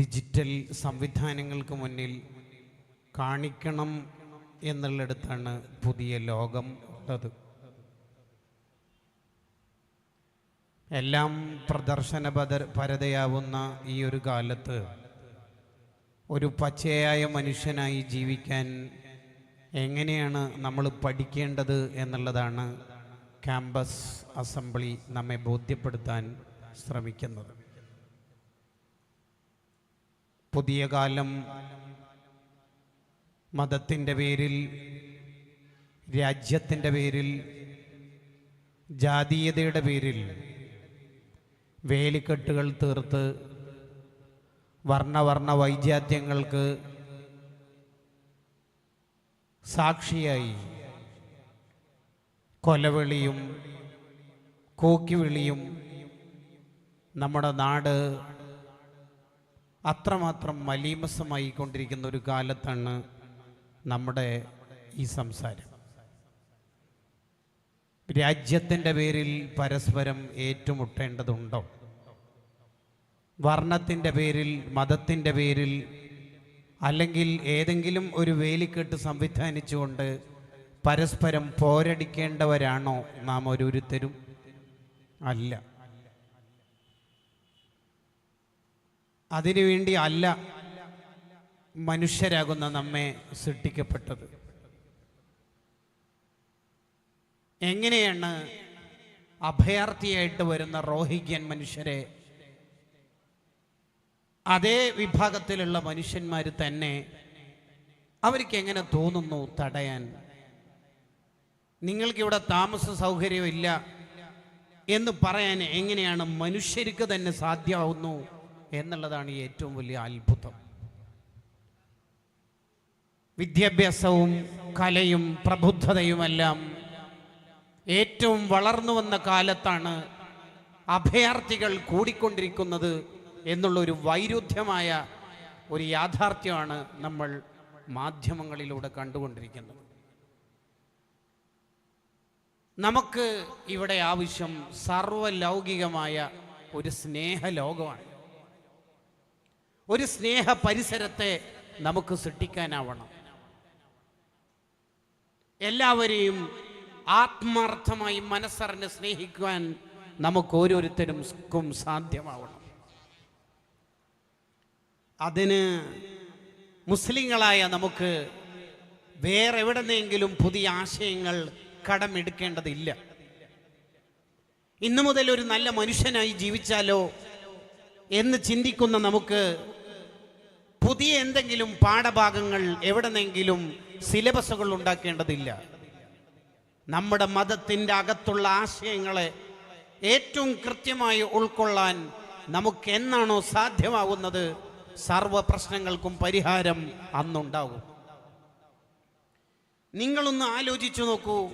Digital സംവിധാനങ്ങൾക്ക് മുന്നിൽ കാണിക്കണം എന്നുള്ളിടത്താണ് പുതിയ ലോകം ഉള്ളത് എല്ലാം പ്രദർശന പരതയാവുന്ന ഈ ഒരു കാലത്ത് ഒരു പച്ചയായ മനുഷ്യനായി ജീവിക്കാൻ എങ്ങനെയാണ് നമ്മൾ പഠിക്കേണ്ടത് എന്നുള്ളതാണ് ക്യാമ്പസ് അസംബ്ലി നമ്മെ ബോധ്യപ്പെടുത്താൻ ശ്രമിക്കുന്നത്. പുതിയ കാലം. മതത്തിന്റെ പേരിൽ രാജ്യത്തിന്റെ പേരിൽ ജാതീയതയുടെ പേരിൽ വേലിക്കെട്ടുകൾ തീർത്ത് വർണവർണ വൈജാത്യങ്ങൾക്ക് സാക്ഷിയായി കൊലവിളിയും കൂക്കിവിളിയും നമ്മുടെ നാട് അത്രമാത്രം മലീമസമായി കൊണ്ടിരിക്കുന്ന ഒരു കാലത്താണ് നമ്മുടെ ഈ സംസാരം. രാജ്യത്തിന്റെ പേരിൽ പരസ്പരം ഏറ്റുമുട്ടേണ്ടതുണ്ടോ? വർണത്തിന്റെ പേരിൽ മതത്തിന്റെ പേരിൽ അല്ലെങ്കിൽ ഏതെങ്കിലും ഒരു വേലിക്കെട്ട് സംവിധാനിച്ചുകൊണ്ട് പരസ്പരം പോരടിക്കേണ്ടവരാണോ നാം ഓരോരുത്തരും? അല്ല. അതിനുവേണ്ടി അല്ല മനുഷ്യരാകുന്ന നമ്മെ സൃഷ്ടിക്കപ്പെട്ടത്. എങ്ങനെയാണ് അഭയാർത്ഥിയായിട്ട് വരുന്ന റോഹിഗ്യൻ മനുഷ്യരെ? അതേ വിഭാഗത്തിലുള്ള മനുഷ്യന്മാർ തന്നെ അവർക്ക് എങ്ങനെ തോന്നുന്നു തടയാൻ? നിങ്ങൾക്കിവിടെ താമസ സൗകര്യമില്ല എന്ന് പറയാൻ എങ്ങനെയാണ് മനുഷ്യർക്ക് തന്നെ സാധ്യമാവുന്നു? എന്നുള്ളതാണ് ഏറ്റവും വലിയ അത്ഭുതം. വിദ്യാഭ്യാസവും കലയും പ്രബുദ്ധതയുമെല്ലാം ഏറ്റവും വളർന്നു വന്ന കാലത്താണ് അഭയാർത്ഥികൾ കൂടിക്കൊണ്ടിരിക്കുന്നത് എന്നുള്ള ഒരു വൈരുദ്ധ്യമായ ഒരു യാഥാർത്ഥ്യമാണ് നമ്മൾ മാധ്യമങ്ങളിലൂടെ കണ്ടുകൊണ്ടിരിക്കുന്നത്. നമുക്ക് ഇവിടെ ആവശ്യം സർവലൗകികമായ ഒരു സ്നേഹ ലോകമാണ് ഒരു സ്നേഹ പരിസരത്തെ നമുക്ക് സൃഷ്ടിക്കാനാവണം. എല്ലാവരെയും ആത്മാർത്ഥമായി മനസ്സറിഞ്ഞ് സ്നേഹിക്കുവാൻ നമുക്ക് ഓരോരുത്തരും സാധ്യമാവണം. അതിന് മുസ്ലിങ്ങളായ നമുക്ക് വേറെ എവിടെ നിന്നെങ്കിലും പുതിയ ആശയങ്ങൾ കടമെടുക്കേണ്ടതില്ല. ഇന്നു മുതൽ ഒരു നല്ല മനുഷ്യനായി ജീവിച്ചാലോ എന്ന് ചിന്തിക്കുന്ന നമുക്ക് പുതിയ എന്തെങ്കിലും പാഠഭാഗങ്ങൾ എവിടെന്നെങ്കിലും സിലബസുകൾ ഉണ്ടാക്കേണ്ടതില്ല. നമ്മുടെ മതത്തിന്റെ അകത്തുള്ള ആശയങ്ങളെ ഏറ്റവും കൃത്യമായി ഉൾക്കൊള്ളാൻ നമുക്ക് എന്നാണോ സാധ്യമാകുന്നത് സർവ പ്രശ്നങ്ങൾക്കും പരിഹാരം അന്നുണ്ടാകും നിങ്ങളൊന്ന് ആലോചിച്ചു നോക്കൂ.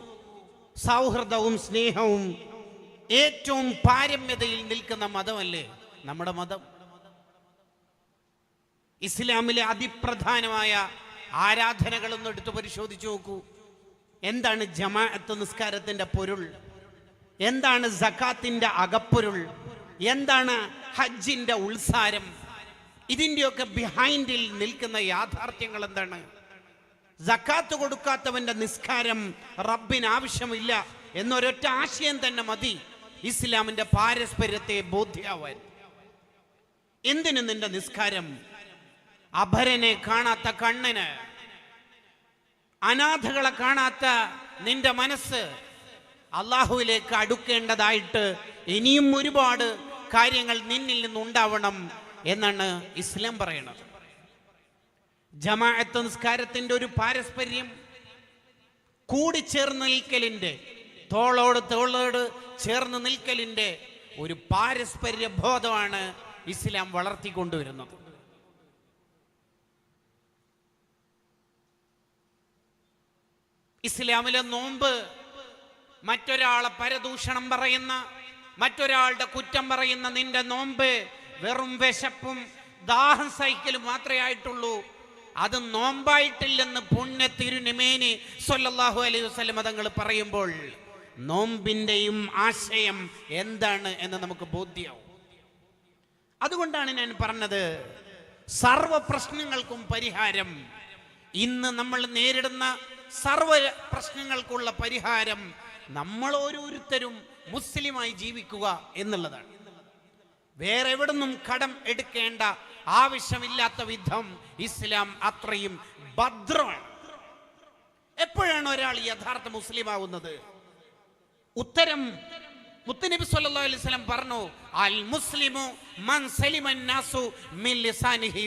സൗഹൃദവും സ്നേഹവും ഏറ്റവും പാരമ്യതയിൽ നിൽക്കുന്ന മതമല്ലേ? നമ്മുടെ മതം. ഇസ്ലാമിലെ അതിപ്രധാനമായ ആരാധനകളൊന്നും എടുത്ത് പരിശോധിച്ചു നോക്കൂ. എന്താണ് ജമാഅത്ത് നിസ്കാരത്തിന്റെ പൊരുൾ? എന്താണ് സക്കാത്തിന്റെ അകപ്പൊരുൾ? എന്താണ് ഹജ്ജിന്റെ ഉത്സാരം ഇതിന്റെയൊക്കെ ബിഹൈൻഡിൽ നിൽക്കുന്ന യാഥാർത്ഥ്യങ്ങൾ എന്താണ്? സക്കാത്ത് കൊടുക്കാത്തവന്റെ നിസ്കാരം റബ്ബിന് ആവശ്യമില്ല എന്നൊരൊറ്റ ആശയം തന്നെ മതി. ഇസ്ലാമിന്റെ പാരസ്പര്യത്തെ ബോധ്യാവാൻ. എന്തിനു നിന്റെ നിസ്കാരം അഭരനെ കാണാത്ത കണ്ണിന്. അനാഥകളെ കാണാത്ത നിന്റെ മനസ്സ് അള്ളാഹുവിലേക്ക് അടുക്കേണ്ടതായിട്ട് ഇനിയും ഒരുപാട് കാര്യങ്ങൾ നിന്നിൽ നിന്നുണ്ടാവണം എന്നാണ് ഇസ്ലാം പറയുന്നത്. ജമാഅത്ത് നിസ്കാരത്തിന്റെ ഒരു പാരസ്പര്യം കൂടിച്ചേർന്ന് നിൽക്കലിന്റെ തോളോട് തോളോട് ചേർന്ന് നിൽക്കലിന്റെ ഒരു പാരസ്പര്യ ബോധമാണ് ഇസ്ലാം വളർത്തിക്കൊണ്ടുവരുന്നത്. ഇസ്ലാമിലെ നോമ്പ് മറ്റൊരാളെ പരദൂഷണം പറയുന്ന മറ്റൊരാളുടെ കുറ്റം പറയുന്ന നിന്റെ നോമ്പ് വെറും വിശപ്പും ദാഹം സഹിക്കലും മാത്രമേ ആയിട്ടുള്ളൂ. അത് നോമ്പായിട്ടില്ലെന്ന് പുണ്യ തിരുനിമേനി സൊല്ലാഹു അലൈഹി വസല്ലം തങ്ങൾ പറയുമ്പോൾ നോമ്പിന്റെയും ആശയം എന്താണ് എന്ന് നമുക്ക് ബോധ്യമാവും അതുകൊണ്ടാണ് ഞാൻ പറഞ്ഞത് സർവ പ്രശ്നങ്ങൾക്കും പരിഹാരം ഇന്ന് നമ്മൾ നേരിടുന്ന സർവ പ്രശ്നങ്ങൾക്കുള്ള പരിഹാരം നമ്മൾ ഓരോരുത്തരും മുസ്ലിമായി ജീവിക്കുക എന്നുള്ളതാണ്. വേറെ എവിടുന്നും കടം എടുക്കേണ്ട ആവശ്യമില്ലാത്ത വിധം ഇസ്ലാം അത്രയും ഭദ്രമാണ്. എപ്പോഴാണ് ഒരാൾ യഥാർത്ഥ മുസ്ലിം ആവുന്നത്? ഉത്തരം മുത്തനബി സല്ലല്ലാഹു അലൈഹി പറഞ്ഞു അൽ മുസ്ലിമു മൻ നാസു മിൻ ലിസാനിഹി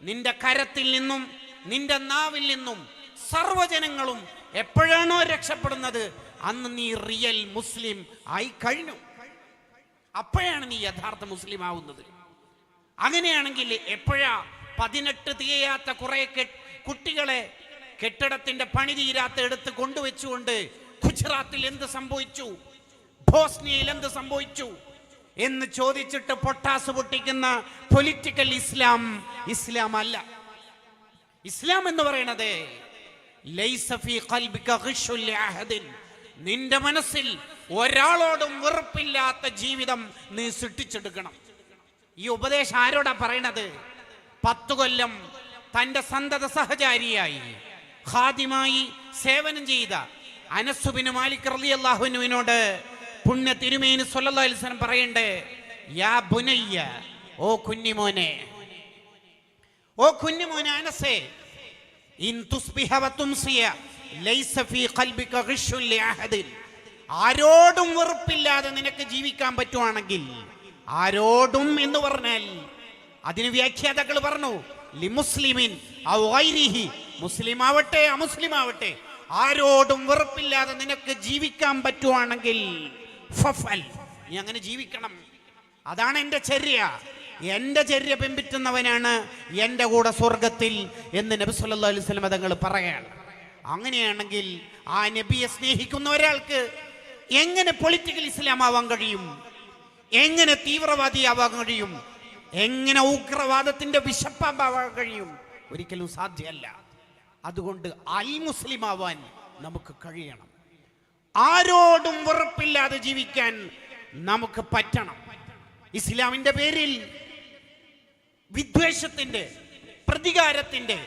നിന്റെ കരത്തിൽ നിന്നും നിന്റെ നാവിൽ നിന്നും സർവജനങ്ങളും എപ്പോഴാണോ രക്ഷപ്പെടുന്നത് അന്ന് നീ റിയൽ മുസ്ലിം ആയി കഴിഞ്ഞു. അപ്പോഴാണ് നീ യഥാർത്ഥ മുസ്ലിം ആവുന്നത്. അങ്ങനെയാണെങ്കിൽ എപ്പോഴാ പതിനെട്ട് തികയാത്ത കുറെ കുട്ടികളെ കെട്ടിടത്തിന്റെ പണി തീരാത്ത എടുത്ത് കൊണ്ടുവച്ചുകൊണ്ട് ഗുജറാത്തിൽ എന്ത് സംഭവിച്ചു? ബോസ്നിയയിൽ എന്ത് സംഭവിച്ചു? എന്ന് ചോദിച്ചിട്ട് പൊട്ടാസ് പൊട്ടിക്കുന്ന പൊളിറ്റിക്കൽ ഇസ്ലാം ഇസ്ലാം അല്ല. ഇസ്ലാം എന്ന് പറയുന്നത് നിന്റെ മനസ്സിൽ ഒരാളോടും വെറുപ്പില്ലാത്ത ജീവിതം നീ സൃഷ്ടിച്ചെടുക്കണം. ഈ ഉപദേശം ആരോടാ പറയണത്? പത്തു കൊല്ലം തന്റെ സന്തത സഹചാരിയായി. ഖാദിമായി സേവനം ചെയ്ത അനസുബിന് മാലിക് റലി അള്ളാഹുനുവിനോട് പുണ്യ തിരുമേനി വസല്ലം പറയണ്ടേ യാ ബുനയ്യ ഓ കുഞ്ഞിമോനെ ഓ കുഞ്ഞിമോനെ അനസേ ആരോടും വെറുപ്പില്ലാതെ നിനക്ക് ജീവിക്കാൻ പറ്റുവാണെങ്കിൽ ആരോടും എന്ന് പറഞ്ഞാൽ അതിന് വ്യാഖ്യാതാക്കൾ പറഞ്ഞു ലിമുസ്ലിമിൻ മുസ്ലിം ആവട്ടെ അമുസ്ലിം ആവട്ടെ ആരോടും വെറുപ്പില്ലാതെ നിനക്ക് ജീവിക്കാൻ പറ്റുവാണെങ്കിൽ ഫഫൽ നീ അങ്ങനെ ജീവിക്കണം. അതാണ് എന്റെ ചര്യ. എന്റെ ചര്യ പിൻപറ്റുന്നവനാണ് എന്റെ കൂടെ സ്വർഗത്തിൽ എന്ന് നബി സല്ലാ അലൈഹി സ്വലം തങ്ങൾ പറയുകയാണ് അങ്ങനെയാണെങ്കിൽ ആ നബിയെ സ്നേഹിക്കുന്ന ഒരാൾക്ക് എങ്ങനെ പൊളിറ്റിക്കൽ ഇസ്ലാം ആവാൻ കഴിയും? എങ്ങനെ തീവ്രവാദി ആവാൻ കഴിയും? എങ്ങനെ ഉഗ്രവാദത്തിന്റെ വിശപ്പാവാൻ കഴിയും? ഒരിക്കലും സാധ്യമല്ല. അതുകൊണ്ട് അൽ മുസ്ലിം ആവാൻ നമുക്ക് കഴിയണം. ആരോടും വെറുപ്പില്ലാതെ ജീവിക്കാൻ നമുക്ക് പറ്റണം. ഇസ്ലാമിന്റെ പേരിൽ വിദ്വേഷത്തിന്റെ പ്രതികാരത്തിന്റെ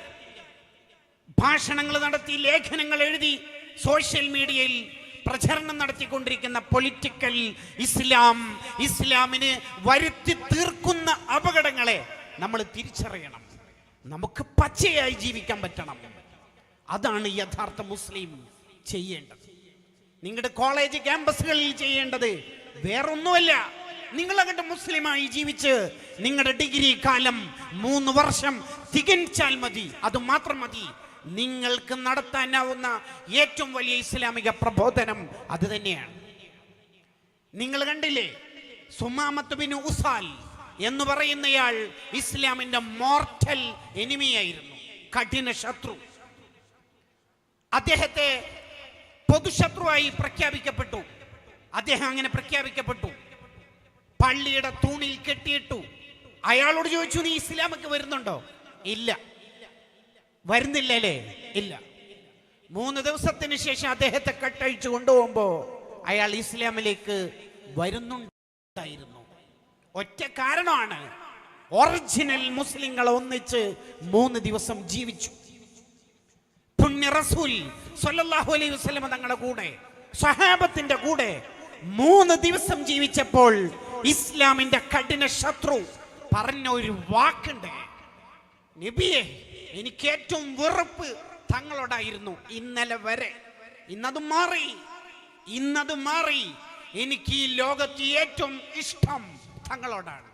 ഭാഷണങ്ങൾ നടത്തി ലേഖനങ്ങൾ എഴുതി സോഷ്യൽ മീഡിയയിൽ പ്രചരണം നടത്തിക്കൊണ്ടിരിക്കുന്ന പൊളിറ്റിക്കൽ ഇസ്ലാം ഇസ്ലാമിന് വരുത്തി തീർക്കുന്ന അപകടങ്ങളെ നമ്മൾ തിരിച്ചറിയണം. നമുക്ക് പച്ചയായി ജീവിക്കാൻ പറ്റണം. അതാണ് യഥാർത്ഥ മുസ്ലിം ചെയ്യേണ്ടത്. നിങ്ങളുടെ കോളേജ് ക്യാമ്പസുകളിൽ ചെയ്യേണ്ടത് വേറൊന്നുമല്ല. നിങ്ങൾ അങ്ങോട്ട് മുസ്ലിമായി ജീവിച്ച് നിങ്ങളുടെ ഡിഗ്രി കാലം മൂന്ന് വർഷം തികച്ചാൽ മതി. അത് മാത്രം മതി. നിങ്ങൾക്ക് നടത്താനാവുന്ന ഏറ്റവും വലിയ ഇസ്ലാമിക പ്രബോധനം അത് തന്നെയാണ്. നിങ്ങൾ കണ്ടില്ലേ? സുമാമത്ത് ബിൻ ഉസാൽ എന്ന് പറയുന്നയാൾ ഇസ്ലാമിന്റെ മോർട്ടൽ എനിമിയായിരുന്നു കഠിന ശത്രു. അദ്ദേഹത്തെ പൊതുശത്രുവായി പ്രഖ്യാപിക്കപ്പെട്ടു. അദ്ദേഹം അങ്ങനെ പ്രഖ്യാപിക്കപ്പെട്ടു. പള്ളിയുടെ തൂണിൽ കെട്ടിയിട്ടു. അയാളോട് ചോദിച്ചു നീ ഇസ്ലാമൊക്കെ വരുന്നുണ്ടോ? ഇല്ല. വരുന്നില്ലല്ലേ? ഇല്ല. മൂന്ന് ദിവസത്തിന് ശേഷം അദ്ദേഹത്തെ കട്ടഴിച്ചു കൊണ്ടുപോകുമ്പോ അയാൾ ഇസ്ലാമിലേക്ക് വരുന്നുണ്ടായിരുന്നു. ഒറ്റ കാരണമാണ്. ഒറിജിനൽ മുസ്ലിങ്ങൾ ഒന്നിച്ച് മൂന്ന് ദിവസം ജീവിച്ചു. പുണ്യ റസൂൽ സൊല്ലാഹു അലൈഹി വസല്ലം തങ്ങളുടെ കൂടെ സഹാബത്തിന്റെ കൂടെ മൂന്ന് ദിവസം ജീവിച്ചപ്പോൾ ഇസ്ലാമിന്റെ കഠിന ശത്രു പറഞ്ഞ ഒരു വാക്കുണ്ട്. നബിയെ എനിക്ക് ഏറ്റവും വെറുപ്പ് തങ്ങളോടായിരുന്നു. ഇന്നലെ വരെ. ഇന്നത് മാറി. ഇന്നത് മാറി. എനിക്ക് ഈ ലോകത്ത് ഏറ്റവും ഇഷ്ടം തങ്ങളോടാണ്.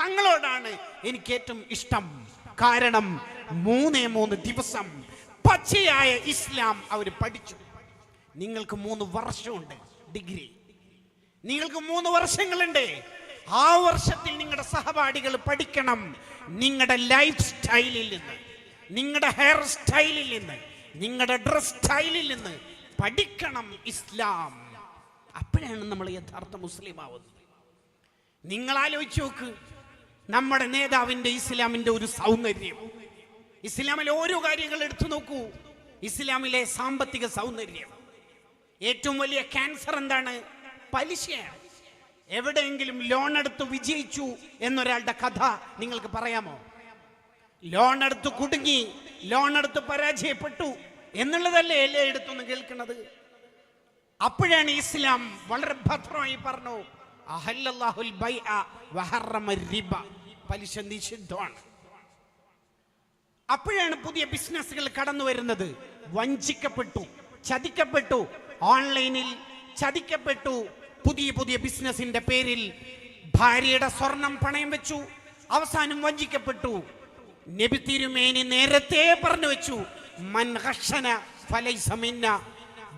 തങ്ങളോടാണ് എനിക്ക് ഏറ്റവും ഇഷ്ടം. കാരണം മൂന്നേ മൂന്ന് ദിവസം പച്ചയായ ഇസ്ലാം അവർ പഠിച്ചു. നിങ്ങൾക്ക് മൂന്ന് വർഷമുണ്ട് ഡിഗ്രി. നിങ്ങൾക്ക് മൂന്ന് വർഷങ്ങളുണ്ട്. ആ വർഷത്തിൽ നിങ്ങളുടെ സഹപാഠികൾ പഠിക്കണം. നിങ്ങളുടെ ലൈഫ് സ്റ്റൈലിൽ നിന്ന് നിങ്ങളുടെ ഹെയർ സ്റ്റൈലിൽ നിന്ന് നിങ്ങളുടെ ഡ്രസ് സ്റ്റൈലിൽ നിന്ന് പഠിക്കണം ഇസ്ലാം. അപ്പോഴാണ് നമ്മൾ യഥാർത്ഥ മുസ്ലിം ആവുന്നത്. നിങ്ങൾ ആലോചിച്ച് നോക്ക് നമ്മുടെ നേതാവിന്റെ ഇസ്ലാമിന്റെ ഒരു സൗന്ദര്യം. ഇസ്ലാമിലെ ഓരോ കാര്യങ്ങൾ എടുത്തു നോക്കൂ. ഇസ്ലാമിലെ സാമ്പത്തിക സൗന്ദര്യം. ഏറ്റവും വലിയ ക്യാൻസർ എന്താണ്? പലിശയാണ്. എവിടെയെങ്കിലും ലോൺ എടുത്ത് വിജയിച്ചു എന്നൊരാളുടെ കഥ നിങ്ങൾക്ക് പറയാമോ? ലോൺ എടുത്ത് കുടുങ്ങി ലോൺ എടുത്ത് പരാജയപ്പെട്ടു എന്നുള്ളതല്ലേ എല്ലായിടത്തുനിന്ന് കേൾക്കുന്നത്? അപ്പോഴാണ് ഇസ്ലാം വളരെ ഭദ്രമായി പറഞ്ഞു റിബ. പലിശ നിഷിദ്ധമാണ്. അപ്പോഴാണ് പുതിയ ബിസിനസ്സുകൾ കടന്നു വരുന്നത്. വഞ്ചിക്കപ്പെട്ടു ചതിക്കപ്പെട്ടു ഓൺലൈനിൽ ചതിക്കപ്പെട്ടു പുതിയ പുതിയ ബിസിനസിന്റെ പേരിൽ ഭാര്യയുടെ സ്വർണം പണയം വെച്ചു അവസാനം വഞ്ചിക്കപ്പെട്ടു. നബി തിരുമേനി നേരത്തെ പറഞ്ഞു വെച്ചു മൻ ഫലൈസമിന്ന. ഫലൈസ മിന്ന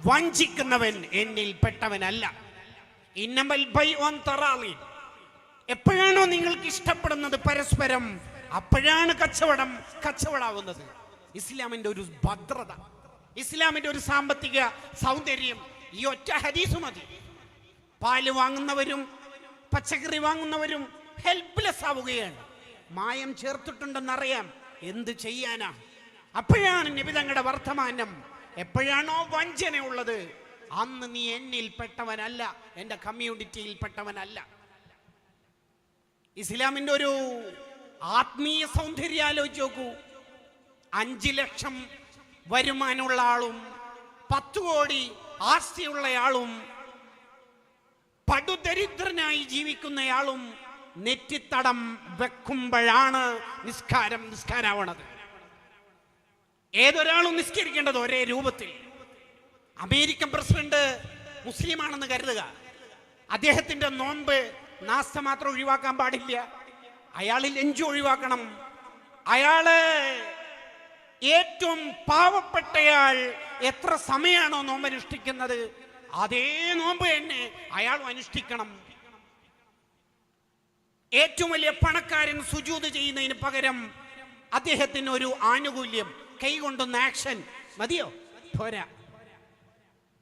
വഞ്ചിക്കുന്നവൻ എന്നിൽ പെട്ടവനല്ല. ഇന്നമൽ ബൈ ഓൻ തറാളി എപ്പോഴാണോ നിങ്ങൾക്ക് ഇഷ്ടപ്പെടുന്നത് പരസ്പരം അപ്പോഴാണ് കച്ചവടം കച്ചവടാവുന്നത്. ഇസ്ലാമിന്റെ ഒരു ഭദ്രത ഇസ്ലാമിന്റെ ഒരു സാമ്പത്തിക സൗന്ദര്യം ഈ ഒറ്റ ഹരീസ് മതി. പാൽ വാങ്ങുന്നവരും പച്ചക്കറി വാങ്ങുന്നവരും ഹെൽപ്ലെസ് ആവുകയാണ്. മായം ചേർത്തിട്ടുണ്ടെന്നറിയാം എന്ത് ചെയ്യാനാ? അപ്പോഴാണ് നിബിതങ്ങളുടെ വർത്തമാനം. എപ്പോഴാണോ വഞ്ചനയുള്ളത്. അന്ന് നീ എന്നിൽ പെട്ടവനല്ല എന്റെ കമ്മ്യൂണിറ്റിയിൽ പെട്ടവനല്ല. ഇസ്ലാമിന്റെ ഒരു ആത്മീയ സൗന്ദര്യം ആലോചിച്ച് നോക്കൂ. അഞ്ച് ലക്ഷം വരുമാനമുള്ള ആളും പത്ത് കോടി ആസ്തിയുള്ളയാളും പടുദരിദ്രനായി ജീവിക്കുന്നയാളും നെറ്റിത്തടം വെക്കുമ്പോഴാണ് നിസ്കാരം നിസ്കാരാവണത്. ഏതൊരാളും നിസ്കരിക്കേണ്ടത് ഒരേ രൂപത്തിൽ. അമേരിക്കൻ പ്രസിഡന്റ് മുസ്ലിമാണെന്ന് കരുതുക. അദ്ദേഹത്തിന്റെ നോമ്പ് നാസ്ത മാത്രം ഒഴിവാക്കാൻ പാടില്ല. അയാളിൽ എഞ്ചു ഒഴിവാക്കണം. അയാൾ ഏറ്റവും പാവപ്പെട്ടയാൾ എത്ര സമയമാണോ നോമ്പ് അനുഷ്ഠിക്കുന്നത് അതേ നോമ്പ് തന്നെ അയാളും അനുഷ്ഠിക്കണം. ഏറ്റവും വലിയ പണക്കാരൻ സുജൂത് ചെയ്യുന്നതിന് പകരം അദ്ദേഹത്തിന് ഒരു ആനുകൂല്യം. കൈ കൊണ്ടുന്ന ആക്ഷൻ മതിയോ? പോരാ.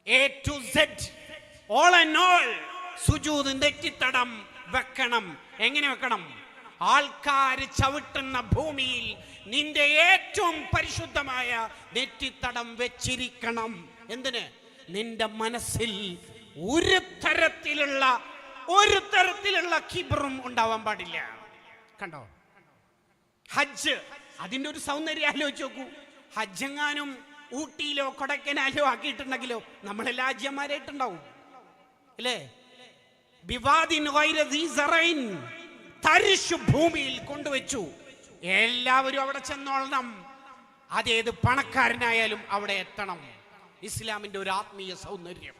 A to Z all and all സുജൂത് നെറ്റിത്തടം വെക്കണം. എങ്ങനെ വെക്കണം? ആൾക്കാർ ചവിട്ടുന്ന ഭൂമിയിൽ നിന്റെ ഏറ്റവും പരിശുദ്ധമായ നെറ്റിത്തടം വെച്ചിരിക്കണം. എന്തിന്? നിന്റെ മനസ്സിൽ ഒരു തരത്തിലുള്ള ഒരു തരത്തിലുള്ള കിബറും ഉണ്ടാവാൻ പാടില്ല. കണ്ടോ? ഹജ്ജ് അതിന്റെ ഒരു സൗന്ദര്യം ആലോചിച്ച് നോക്കൂ. ഹജ്ജെങ്ങാനും ഊട്ടിയിലോ കൊടക്കനാലോ ആക്കിയിട്ടുണ്ടെങ്കിലോ നമ്മളെ രാജ്യന്മാരായിട്ടുണ്ടാവും അല്ലേ? വിവാദിൻ. തരിശു ഭൂമിയിൽ കൊണ്ടുവച്ചു. എല്ലാവരും അവിടെ ചെന്നോളണം. അതേത് പണക്കാരനായാലും അവിടെ എത്തണം. ഇസ്ലാമിന്റെ ഒരു ആത്മീയ സൗന്ദര്യം.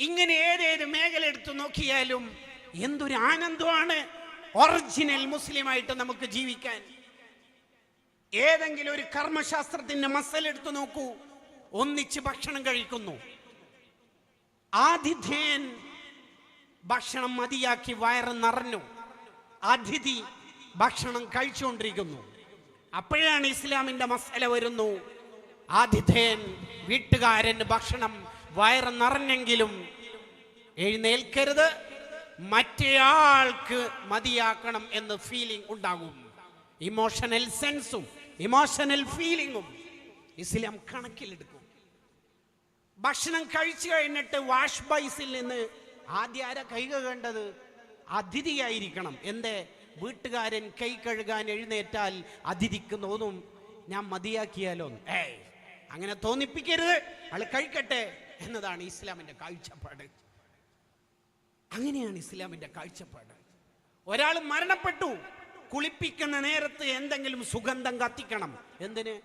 ഇങ്ങനെ ഏതേത് മേഖല എടുത്തു നോക്കിയാലും എന്തൊരു ആനന്ദമാണ് ഒറിജിനൽ മുസ്ലിമായിട്ട് നമുക്ക് ജീവിക്കാൻ. ഏതെങ്കിലും ഒരു കർമ്മശാസ്ത്രത്തിന്റെ മസൽ എടുത്തു നോക്കൂ ഒന്നിച്ച് ഭക്ഷണം കഴിക്കുന്നു. ആതിഥേയൻ ഭക്ഷണം മതിയാക്കി വയറ് നിറഞ്ഞു. അതിഥി ഭക്ഷണം കഴിച്ചുകൊണ്ടിരിക്കുന്നു. അപ്പോഴാണ് ഇസ്ലാമിന്റെ മസല വരുന്നു. ആതിഥേയൻ വീട്ടുകാരൻ ഭക്ഷണം വയറ് നിറഞ്ഞെങ്കിലും എഴുന്നേൽക്കരുത്. മറ്റേയാൾക്ക് മതിയാക്കണം എന്ന് ഫീലിംഗ് ഉണ്ടാകും. ഇമോഷണൽ സെൻസും ഇമോഷണൽ ഫീലിംഗും ഇസ്ലാം കണക്കിലെടുക്കും. ഭക്ഷണം കഴിച്ചു കഴിഞ്ഞിട്ട് വാഷ് ബൈസിൽ നിന്ന് ആദ്യ ആരാ കൈ കഴുകേണ്ടത്? അതിഥിയായിരിക്കണം. എന്തേ? വീട്ടുകാരൻ കൈ കഴുകാൻ എഴുന്നേറ്റാൽ അതിഥിക്ക് തോന്നും ഞാൻ മതിയാക്കിയാലോ. ഏയ് അങ്ങനെ തോന്നിപ്പിക്കരുത്. ആൾ കഴിക്കട്ടെ എന്നതാണ് ഇസ്ലാമിന്റെ കാഴ്ചപ്പാട്. അങ്ങനെയാണ് ഇസ്ലാമിന്റെ കാഴ്ചപ്പാട്. ഒരാൾ മരണപ്പെട്ടു. കുളിപ്പിക്കുന്ന നേരത്ത് എന്തെങ്കിലും സുഗന്ധം കത്തിക്കണം. എന്തിന്?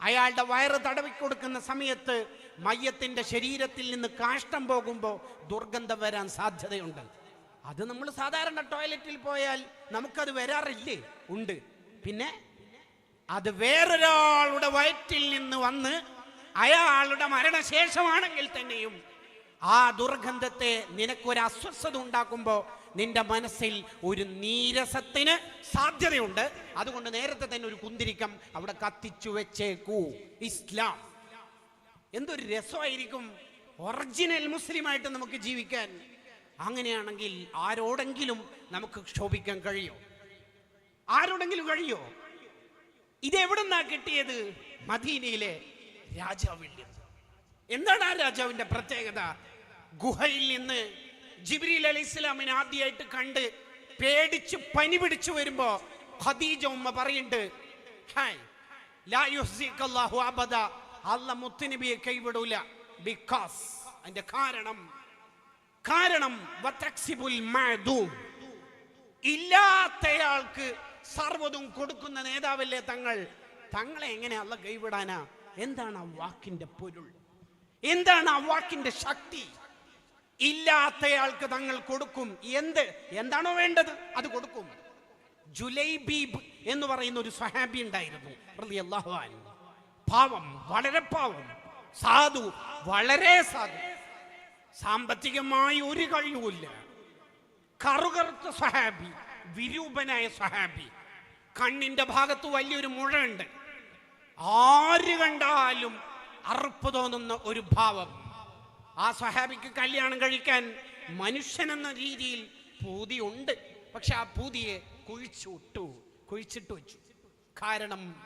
അയാളുടെ വയറ് തടവിക്കൊടുക്കുന്ന സമയത്ത് മയ്യത്തിന്റെ ശരീരത്തിൽ നിന്ന് കാഷ്ടം പോകുമ്പോൾ ദുർഗന്ധം വരാൻ സാധ്യതയുണ്ട്. അത് നമ്മൾ സാധാരണ ടോയ്ലറ്റിൽ പോയാൽ നമുക്കത് വരാറില്ലേ? ഉണ്ട്. പിന്നെ അത് വേറൊരാളുടെ വയറ്റിൽ നിന്ന് വന്ന് അയാളുടെ മരണശേഷമാണെങ്കിൽ തന്നെയും ആ ദുർഗന്ധത്തെ നിനക്കൊരു അസ്വസ്ഥത ഉണ്ടാക്കുമ്പോൾ നിന്റെ മനസ്സിൽ ഒരു നീരസത്തിന് സാധ്യതയുണ്ട്. അതുകൊണ്ട് നേരത്തെ തന്നെ ഒരു കുന്തിരിക്കം അവിടെ കത്തിച്ചു വെച്ചേക്കൂ. ഇസ്ലാം. എന്തൊരു രസമായിരിക്കും. ഒറിജിനൽ മുസ്ലിമായിട്ട് നമുക്ക് ജീവിക്കാൻ. അങ്ങനെയാണെങ്കിൽ ആരോടെങ്കിലും നമുക്ക് ക്ഷോഭിക്കാൻ കഴിയോ? ആരോടെങ്കിലും കഴിയോ? ഇതെവിടുന്നാ കിട്ടിയത്? മദീനയിലെ രാജാവിൽ നിന്ന് എന്താണ് ആ രാജാവിന്റെ പ്രത്യേകത? ഗുഹയിൽ നിന്ന് ജിബ്രീൽ അലി ഇസ്ലാമിനെ ആദ്യമായിട്ട് കണ്ട് പേടിച്ച് പനി പിടിച്ചു വരുമ്പോ ഖദീജ ഉമ്മ പറയുന്നുണ്ട് ഹായ് ലാ അബദ. അല്ല മുത്തുനബിയെ കൈവിടൂല. ബിക്കോസ് അതിന്റെ കാരണം കാരണം ഇല്ലാത്തയാൾക്ക് സർവതും കൊടുക്കുന്ന നേതാവല്ലേ തങ്ങൾ? തങ്ങളെ എങ്ങനെ അല്ല കൈവിടാനാ? എന്താണ് ആ വാക്കിന്റെ പൊരുൾ? എന്താണ് ആ വാക്കിന്റെ ശക്തി? ഇല്ലാത്തയാൾക്ക് തങ്ങൾ കൊടുക്കും. എന്ത്? എന്താണോ വേണ്ടത് അത് കൊടുക്കും. ജുലൈബീബ് എന്ന് പറയുന്ന ഒരു സഹാബി ഉണ്ടായിരുന്നു. പാവം വളരെ പാവം. സാധു വളരെ സാധു. സാമ്പത്തികമായി ഒരു കഴിവുമില്ല. കറുകറുത്ത സഹാബി വിരൂപനായ സഹാബി കണ്ണിന്റെ ഭാഗത്ത് വലിയൊരു മുഴയുണ്ട്. ആര് കണ്ടാലും അറുപ്പ് തോന്നുന്ന ഒരു ഭാവം. ആ സഹാബിക്ക് കല്യാണം കഴിക്കാൻ മനുഷ്യനെന്ന രീതിയിൽ പൂതിയുണ്ട് പക്ഷെ ആ പൂതിയെ കുഴിച്ചു ഇട്ടു കുഴിച്ചിട്ട് വെച്ചു. കാരണം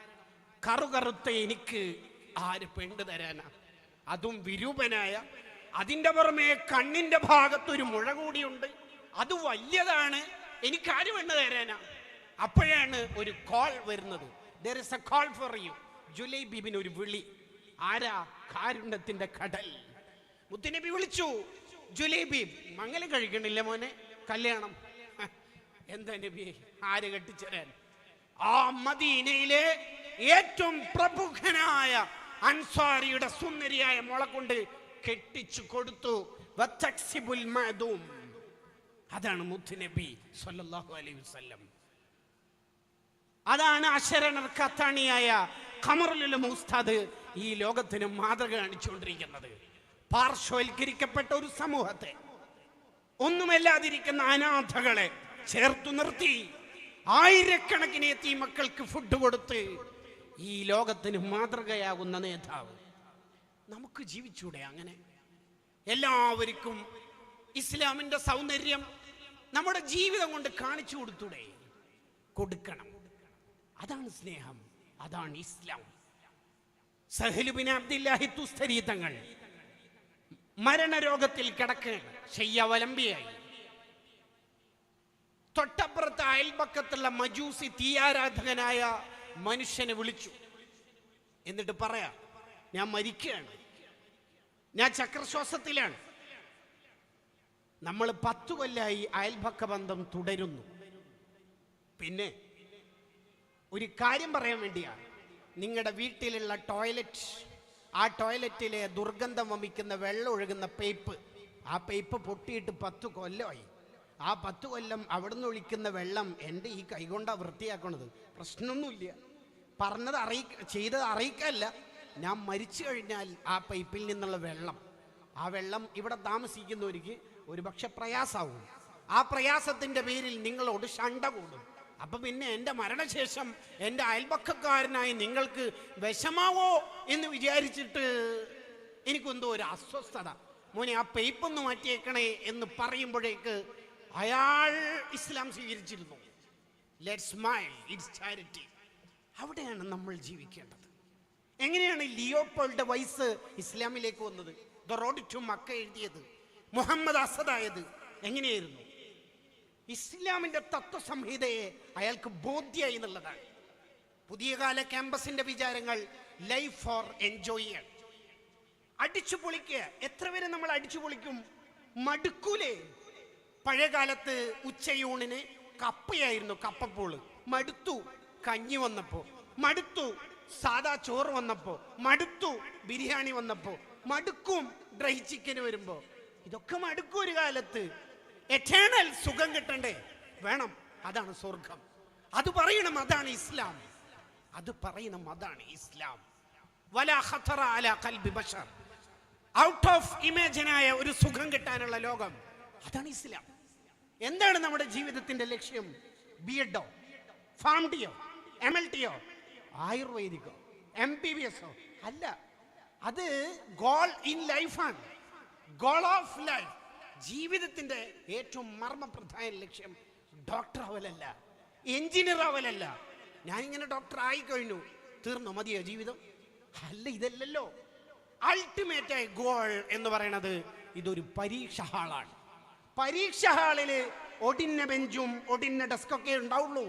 കറുകറുത്ത എനിക്ക് ആര് പെണ്ണ് തരാനാ? അതും വിരൂപനായ അതിന്റെ പുറമെ കണ്ണിന്റെ ഭാഗത്തൊരു മുഴ കൂടിയുണ്ട്. അത് വലിയതാണ്. എനിക്ക് ആര് പെണ്ണ് തരാനാ? അപ്പോഴാണ് ഒരു കോൾ വരുന്നത്. There is a call for you July ബീബിന് ഒരു വിളി. ആരാ? കാരുണ്യത്തിന്റെ കടൽ. മുത്തുനബി വിളിച്ചു. ജുലൈ ബീബ് മംഗലം കഴിക്കണില്ല മോനെ? കല്യാണം. എന്താ നബി? ആര് കെട്ടിച്ചേരാൻ? ആ മദീനയിലെ ഏറ്റവും പ്രമുഖനായ അൻസാരിയുടെ സുന്ദരിയായ മുളകൊണ്ട് കെട്ടിച്ചു കൊടുത്തു. വത്തക്സിബുൽ മഅദൂം. അതാണ് മുത്തുനബി സല്ലാഹു അലൈഹി വസ്ലം അതാണ് അശരണർ കത്താണിയായ ഖമറുൽ ഉസ്താദ് ഈ ലോകത്തിന് മാതൃക കാണിച്ചുകൊണ്ടിരിക്കുന്നത്. പാർശ്വവൽക്കരിക്കപ്പെട്ട ഒരു സമൂഹത്തെ ഒന്നുമല്ലാതിരിക്കുന്ന അനാഥകളെ ചേർത്തു നിർത്തി ആയിരക്കണക്കിന് എത്തി മക്കൾക്ക് ഫുഡ് കൊടുത്ത് ഈ ലോകത്തിന് മാതൃകയാകുന്ന നേതാവ്. നമുക്ക് ജീവിച്ചൂടെ അങ്ങനെ? എല്ലാവർക്കും ഇസ്ലാമിന്റെ സൗന്ദര്യം നമ്മുടെ ജീവിതം കൊണ്ട് കാണിച്ചു കൊടുത്തൂടെ? കൊടുക്കണം. അതാണ് സ്നേഹം. അതാണ് ഇസ്ലാം. സഹലുബിൻ അബ്ദില്ലാഹി തങ്ങൾ മരണരോഗത്തിൽ കിടക്കുകയാണ് ശയ്യവലംബിയായി തൊട്ടപ്പുറത്ത് അയൽപക്കത്തുള്ള മജൂസി തീയാരാധകനായ മനുഷ്യനെ വിളിച്ചു. എന്നിട്ട് പറയാ ഞാൻ മരിക്കുകയാണ്. ഞാൻ ചക്രശ്വാസത്തിലാണ്. നമ്മൾ പത്തു കൊല്ലായി അയൽപക്ക ബന്ധം തുടരുന്നു. പിന്നെ ഒരു കാര്യം പറയാൻ വേണ്ടിയാണ് നിങ്ങളുടെ വീട്ടിലുള്ള ടോയ്ലറ്റ് ആ ടോയ്ലറ്റിലെ ദുർഗന്ധം വമിക്കുന്ന വെള്ളം ഒഴുകുന്ന പൈപ്പ് ആ പൈപ്പ് പൊട്ടിയിട്ട് പത്ത് കൊല്ലമായി ആ പത്ത് കൊല്ലം അവിടുന്ന് ഒഴിക്കുന്ന വെള്ളം എന്റെ ഈ കൈകൊണ്ടാണ് വൃത്തിയാക്കണത്. പ്രശ്നമൊന്നുമില്ല. പറഞ്ഞത് അറിയിക്ക ചെയ്തത് അറിയിക്കല്ല. ഞാൻ മരിച്ചു കഴിഞ്ഞാൽ ആ പൈപ്പിൽ നിന്നുള്ള വെള്ളം. ആ വെള്ളം ഇവിടെ താമസിക്കുന്നവർക്ക് ഒരു പക്ഷെ പ്രയാസാവും. ആ പ്രയാസത്തിന്റെ പേരിൽ നിങ്ങളോട് ശണ്ട കൂടും. അപ്പൊ പിന്നെ എന്റെ മരണശേഷം എന്റെ അയൽപക്കക്കാരനായി നിങ്ങൾക്ക് വിഷമാവോ എന്ന് വിചാരിച്ചിട്ട് എനിക്കെന്തോ ഒരു അസ്വസ്ഥത. മോനെ ആ പേപ്പൊന്ന് മാറ്റിയേക്കണേ എന്ന് പറയുമ്പോഴേക്ക് അയാൾ ഇസ്ലാം സ്വീകരിച്ചിരുന്നു. ലെറ്റ് സ്മൈൽ ഇറ്റ്സ് ചാരിറ്റി അവിടെയാണ് നമ്മൾ ജീവിക്കേണ്ടത്. എങ്ങനെയാണ് ലിയോപ്പോളുടെ വയസ്സ് ഇസ്ലാമിലേക്ക് വന്നത്? ദ റോഡ് ടു മക്ക എഴുതിയത്. മുഹമ്മദ് അസദായത്. എങ്ങനെയായിരുന്നു? ഇസ്ലാമിന്റെ തത്വസംഹിതയെ അയാൾക്ക് ബോധ്യായി എന്നുള്ളതാണ്. പുതിയ കാല ക്യാമ്പസിന്റെ വിചാരങ്ങൾ ലൈഫ് ഫോർ എൻജോയ് അടിച്ചു പൊളിക്കുക. എത്ര പേരെ നമ്മൾ അടിച്ചു പൊളിക്കും? മടുക്കൂലേ? പഴയകാലത്ത് ഉച്ചയൂണിന് കപ്പയായിരുന്നു കപ്പപ്പോൾ മടുത്തു കഞ്ഞി വന്നപ്പോ. മടുത്തു സാദാ ചോറ് വന്നപ്പോ. മടുത്തു ബിരിയാണി വന്നപ്പോ. മടുക്കും ഡ്രൈ ചിക്കന് വരുമ്പോ. ഇതൊക്കെ മടുക്കും ഒരു കാലത്ത്. എറ്റേണൽ സുഖം കിട്ടണ്ടേ? വേണം. അതാണ് സ്വർഗം. അത് പറയണം അതാണ് ഇസ്ലാം. അത് പറയണം അതാണ് ഇസ്ലാം. അല ഔട്ട് ഓഫ് ഇമേജിനായ ഒരു സുഖം കിട്ടാനുള്ള ലോകം. അതാണ് ഇസ്ലാം. എന്താണ് നമ്മുടെ ജീവിതത്തിന്റെ ലക്ഷ്യം? ബി എഡോ ഫാം ഡിയോ എം എൽ ടിയോ ആയുർവേദിക്കോ? എം ബി ബി എസോ അല്ല. അത് ഗോൾ ഇൻ ലൈഫാണ് ഗോൾ ഓഫ് ലൈഫ് ജീവിതത്തിന്റെ ഏറ്റവും മർമ്മപ്രധാന ലക്ഷ്യം ഡോക്ടർ ആവലല്ല എഞ്ചിനീയർ ആവലല്ല. ഞാനിങ്ങനെ ഡോക്ടർ ആയി കഴിഞ്ഞു തീർന്നു മതിയോ ജീവിതം? അല്ല ഇതല്ലല്ലോ. അൾട്ടിമേറ്റ് ആയി ഗോൾ എന്ന് പറയുന്നത് ഇതൊരു പരീക്ഷ ഹാളാണ്. പരീക്ഷ ഹാളിൽ ഒടിഞ്ഞ ബെഞ്ചും ഒടിഞ്ഞ ഡെസ്കൊക്കെ ഉണ്ടാവുള്ളൂ.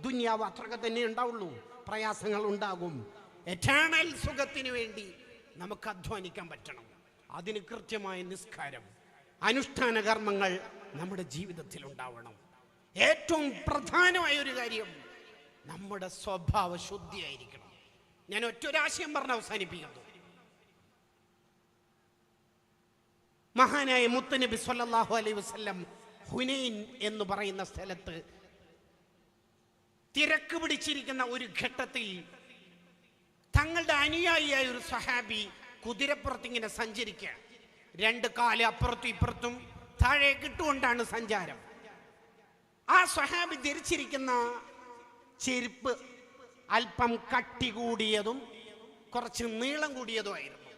ദുന്യാവ് അത്രയൊക്കെ തന്നെ ഉണ്ടാവുള്ളൂ. പ്രയാസങ്ങൾ ഉണ്ടാകും. എറ്റേണൽ സുഖത്തിന് വേണ്ടി നമുക്ക് അധ്വാനിക്കാൻ പറ്റണം. അതിന് കൃത്യമായ നിസ്കാരം അനുഷ്ഠാന കർമ്മങ്ങൾ നമ്മുടെ ജീവിതത്തിൽ ഉണ്ടാവണം. ഏറ്റവും പ്രധാനമായ ഒരു കാര്യം നമ്മുടെ സ്വഭാവ ശുദ്ധിയായിരിക്കണം. ഞാൻ ഒറ്റൊരാശയം പറഞ്ഞ് അവസാനിപ്പിക്കുന്നു. മഹാനായ മുത്തനബി സല്ലാഹു അലൈ വസല്ലം ഹുനൈൻ എന്ന് പറയുന്ന സ്ഥലത്ത് തിരക്ക് പിടിച്ചിരിക്കുന്ന ഒരു ഘട്ടത്തിൽ തങ്ങളുടെ അനുയായിയായ ഒരു സഹാബി കുതിരപ്പുറത്ത് ഇങ്ങനെ സഞ്ചരിക്കുക. രണ്ട് കാൽ അപ്പുറത്തും ഇപ്പുറത്തും താഴേക്ക് കിട്ടുകൊണ്ടാണ് സഞ്ചാരം. ആ സ്വഹാബി ധരിച്ചിരിക്കുന്ന ചെരുപ്പ് അല്പം കട്ടി കൂടിയതും കുറച്ച് നീളം കൂടിയതുമായിരുന്നു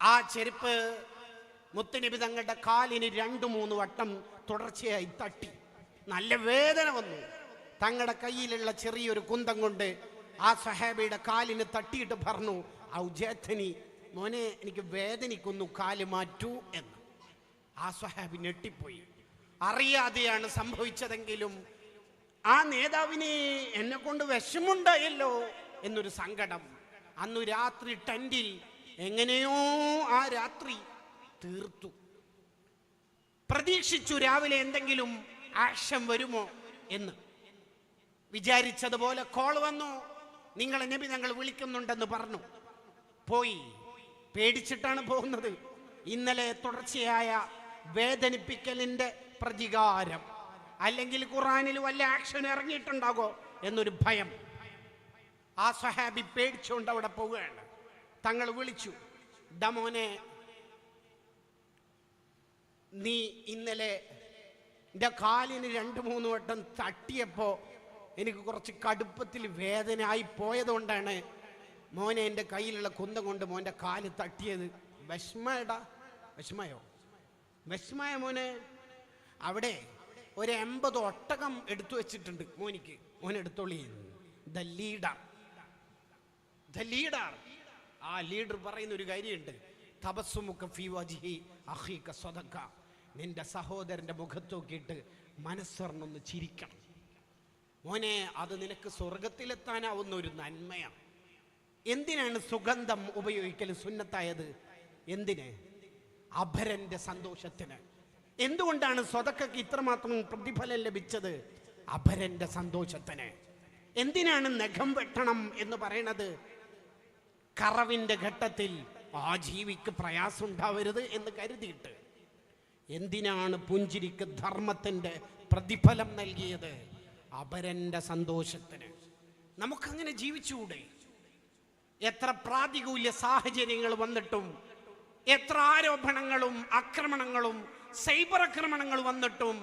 ആ ചെരുപ്പ് മുത്തനബി തങ്ങളുടെ കാലിന് രണ്ടു മൂന്ന് വട്ടം തുടർച്ചയായി തട്ടി. നല്ല വേദന വന്നു. തങ്ങളുടെ കയ്യിലുള്ള ചെറിയൊരു കുന്തം കൊണ്ട് ആ സഹാബിയുടെ കാലിന് തട്ടിയിട്ട് പറഞ്ഞു ഔജേഥനി മോനെ എനിക്ക് വേദനിക്കുന്നു കാൽ മാറ്റൂ എന്ന്. ആ സ്വഹാബി ഞെട്ടിപ്പോയി. അറിയാതെയാണ് സംഭവിച്ചതെങ്കിലും ആ നേതാവിനെ എന്നെ കൊണ്ട് വിഷമുണ്ടായല്ലോ എന്നൊരു സങ്കടം. അന്നു രാത്രി ടെന്റിൽ എങ്ങനെയോ ആ രാത്രി തീർത്തു. പ്രതീക്ഷിച്ചു രാവിലെ എന്തെങ്കിലും ആക്ഷൻ വരുമോ എന്ന്. വിചാരിച്ചതുപോലെ കോൾ വന്നു. നിങ്ങളെ നബി ഞങ്ങൾ വിളിക്കുന്നുണ്ടെന്ന് പറഞ്ഞു. പോയി. പേടിച്ചിട്ടാണ് പോകുന്നത്. ഇന്നലെ തുടർച്ചയായ വേദനിപ്പിക്കലിന്റെ പ്രതികാരം. അല്ലെങ്കിൽ ഖുറാനിൽ വല്ല ആക്ഷൻ ഇറങ്ങിയിട്ടുണ്ടാകോ എന്നൊരു ഭയം. ആ സഹാബി പേടിച്ചുകൊണ്ട് അവിടെ പോവുകയാണ്. തങ്ങൾ വിളിച്ചു ഡമോനെ നീ ഇന്നലെ എന്റെ കാലിന് രണ്ട് മൂന്ന് വട്ടം തട്ടിയപ്പോൾ എനിക്ക് കുറച്ച് കടുപ്പത്തിൽ വേദനയായി പോയതുകൊണ്ടാണ് മോനെ എന്റെ കയ്യിലുള്ള കുന്തം കൊണ്ട് മോന്റെ കാൽ തട്ടിയത്. വിഷമയടാ. വിഷമയോ? വിഷമയ മോനെ? അവിടെ ഒരു എൺപത് ഒട്ടകം എടുത്തു വെച്ചിട്ടുണ്ട് മോനിക്ക്. മോൻ എടുത്തോളി. The leader. The leader. ആ ലീഡർ പറയുന്ന ഒരു കാര്യമുണ്ട്. തപസ്സുമുഖ ഫീ വജ്ഹി സ്വതക്ക നിന്റെ സഹോദരന്റെ മുഖത്ത് നോക്കിയിട്ട് മനസ്സറിഞ്ഞൊന്ന് ചിരിക്കണം. മോനെ അത് നിനക്ക് സ്വർഗത്തിലെത്താനാവുന്ന ഒരു നന്മയാണ്. എന്തിനാണ് സുഗന്ധം ഉപയോഗിക്കൽ സുന്നത്തായത്? എന്തിന്? അഭരന്റെ സന്തോഷത്തിന്. എന്തുകൊണ്ടാണ് സ്വതക്കക്ക് ഇത്രമാത്രം പ്രതിഫലം ലഭിച്ചത്? അഭരന്റെ സന്തോഷത്തിന്. എന്തിനാണ് നഖം വെട്ടണം എന്ന് പറയണത്? കറവിന്റെ ഘട്ടത്തിൽ ആ ജീവിക്ക് പ്രയാസം ഉണ്ടാവരുത് എന്ന് കരുതിയിട്ട്. എന്തിനാണ് പുഞ്ചിരിക്ക് ധർമ്മത്തിന്റെ പ്രതിഫലം നൽകിയത്? അപരന്റെ സന്തോഷത്തിന്. നമുക്കങ്ങനെ ജീവിച്ചുകൂടെ? എത്ര പ്രാതികൂല്യ സാഹചര്യങ്ങൾ വന്നിട്ടും എത്ര ആരോപണങ്ങളും ആക്രമണങ്ങളും സൈബർ ആക്രമണങ്ങൾ വന്നിട്ടും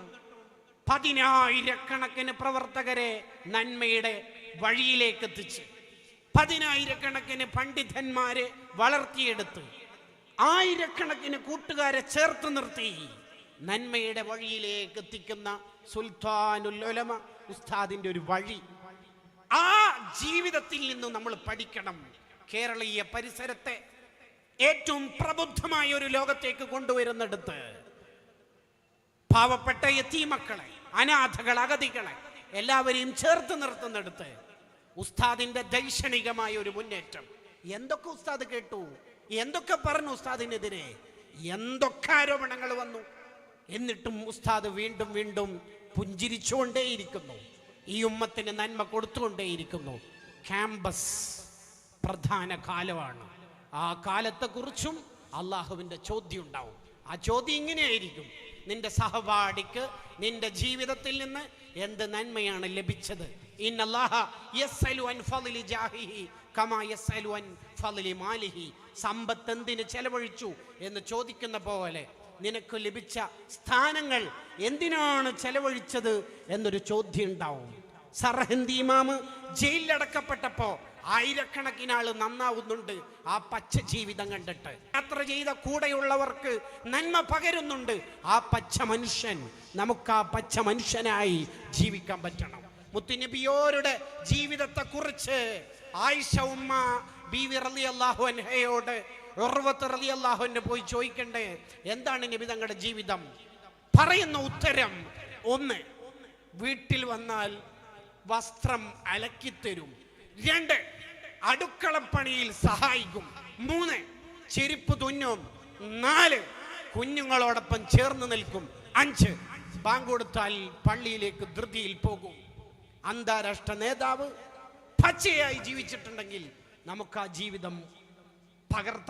പതിനായിരക്കണക്കിന് പ്രവർത്തകരെ നന്മയുടെ വഴിയിലേക്ക് എത്തിച്ച് പതിനായിരക്കണക്കിന് പണ്ഡിതന്മാരെ വളർത്തിയെടുത്ത് ആയിരക്കണക്കിന് കൂട്ടുകാരെ ചേർത്ത് നിർത്തി നന്മയുടെ വഴിയിലേക്ക് എത്തിക്കുന്ന സുൽത്താനുൽ ഉലമ ഉസ്താദിന്റെ ഒരു വഴി. ആ ജീവിതത്തിൽ നിന്ന് നമ്മൾ പഠിക്കണം. കേരളീയ പരിസരത്തെ ഏറ്റവും പ്രബുദ്ധമായ ഒരു ലോകത്തേക്ക് കൊണ്ടുവരുന്നിടത്ത് പാവപ്പെട്ട എത്തീമക്കളെ അനാഥകൾ അഗതികളെ എല്ലാവരെയും ചേർത്ത് നിർത്തുന്നിടത്ത് ഉസ്താദിന്റെ ദൈക്ഷണികമായ ഒരു മുന്നേറ്റം. എന്തൊക്കെ ഉസ്താദ് കേട്ടു? എന്തൊക്കെ പറഞ്ഞു ഉസ്താദിനെതിരെ? എന്തൊക്കെ ആരോപണങ്ങൾ വന്നു? എന്നിട്ടും ഉസ്താദ് വീണ്ടും വീണ്ടും പുഞ്ചിരിച്ചുകൊണ്ടേയിരിക്കുന്നു. ഈ ഉമ്മത്തിന് നന്മ കൊടുത്തുകൊണ്ടേയിരിക്കുന്നു. ക്യാമ്പസ് പ്രധാന കാലമാണ്. ആ കാലത്തെക്കുറിച്ചും അള്ളാഹുവിന്റെ ചോദ്യം ഉണ്ടാവും ആ ചോദ്യം ഇങ്ങനെയായിരിക്കും. നിന്റെ സഹപാഠിക്ക് നിന്റെ ജീവിതത്തിൽ നിന്ന് എന്ത് നന്മയാണ് ലഭിച്ചത്? സമ്പത്ത് എന്തിന് ചെലവഴിച്ചു എന്ന് ചോദിക്കുന്ന പോലെ നിനക്ക് ലഭിച്ച സ്ഥാനങ്ങൾ എന്തിനാണ് ചെലവഴിച്ചത് എന്നൊരു ചോദ്യം ഉണ്ടാവും സർഹന്തി ഇമാമ് ജയിലിലടക്കപ്പെട്ടപ്പോ ആയിരക്കണക്കിന് നന്നാവുന്നുണ്ട്. ആ പച്ച ജീവിതം കണ്ടിട്ട്. യാത്ര ചെയ്ത കൂടെയുള്ളവർക്ക് നന്മ പകരുന്നുണ്ട്. ആ പച്ച മനുഷ്യൻ നമുക്ക് ആ പച്ച മനുഷ്യനായി ജീവിക്കാൻ പറ്റണം. മുത്തുനബിയോരുടെ ജീവിതത്തെ കുറിച്ച് ആയിഷ ഉമ്മ ബീവി റലി അള്ളാഹു അൻഹയോട് ഉർവത്ത് റലി അള്ളാഹുവിന് പോയി ചോദിക്കണ്ടേ എന്താണ് നബി തങ്ങളുടെ ജീവിതം? പറയുന്ന ഉത്തരം ഒന്ന് വീട്ടിൽ വന്നാൽ വസ്ത്രം അലക്കിത്തരും. രണ്ട് അടുക്കളപ്പണിയിൽ സഹായിക്കും. മൂന്ന് ചെരുപ്പ് തുന്നും. നാല് കുഞ്ഞുങ്ങളോടൊപ്പം ചേർന്ന് നിൽക്കും. അഞ്ച് ബാങ്ക് കൊടുത്താൽ പള്ളിയിലേക്ക് ധൃതിയിൽ പോകും. അന്താരാഷ്ട്ര നേതാവ് പച്ചയായി ജീവിച്ചിട്ടുണ്ടെങ്കിൽ നമുക്ക് ആ ജീവിതം പകർത്തണം